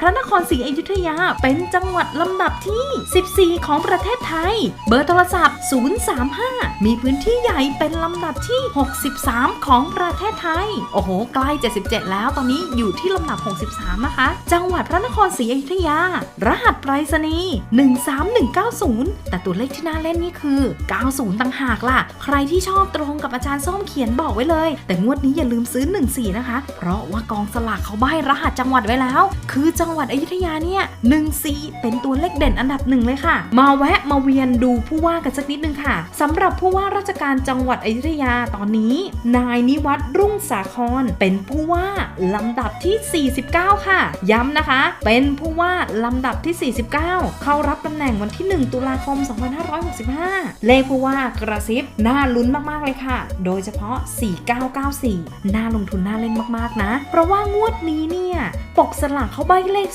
พระนครศรีอยุธยาเป็นจังหวัดลำดับที่ 14 ของประเทศไทย เบอร์โทรศัพท์ 035 มีพื้นที่ใหญ่เป็นลำดับที่ 63 ของประเทศไทย โอ้โห ใกล้ 77 แล้วตอนนี้อยู่ที่ลำดับ 63 นะคะ จังหวัดพระนครศรีอยุธยา รหัสไปรษณีย์13190 แต่ตัวเลขที่น่าเล่นนี่คือ 90 ต่างหากล่ะ ใครที่ชอบตรงกับอาจารย์ส้มเขียนบอกไว้เลย แต่งวดนี้อย่าลืมซื้อ 14 นะคะ เพราะว่ากองสลากเขาใบ้รหัสจังหวัดไว้แล้ว คือจังังหวัดอยุธยาเนี่ย14เป็นตัวเลขเด่นอันดับหนึ่งเลยค่ะ มาแวะมาเวียนดูผู้ว่ากันสักนิดนึงค่ะสำหรับผู้ว่าราชการจังหวัดอยุธยาตอนนี้ นายนิวัฒน์รุ่งสาคร เป็นผู้ว่าลำดับที่ 49 ค่ะ ย้ำนะคะ เป็นผู้ว่าลำดับที่ 49 เข้ารับตำแหน่งวันที่ 1 ตุลาคม 2565 เลขผู้ว่ากระซิบน่าลุ้นมากๆเลยค่ะ โดยเฉพาะ 4994 น่าลงทุนน่าเล่นมากๆนะ เพราะว่างวดนี้เนี่ย กสลากเขาใบเลข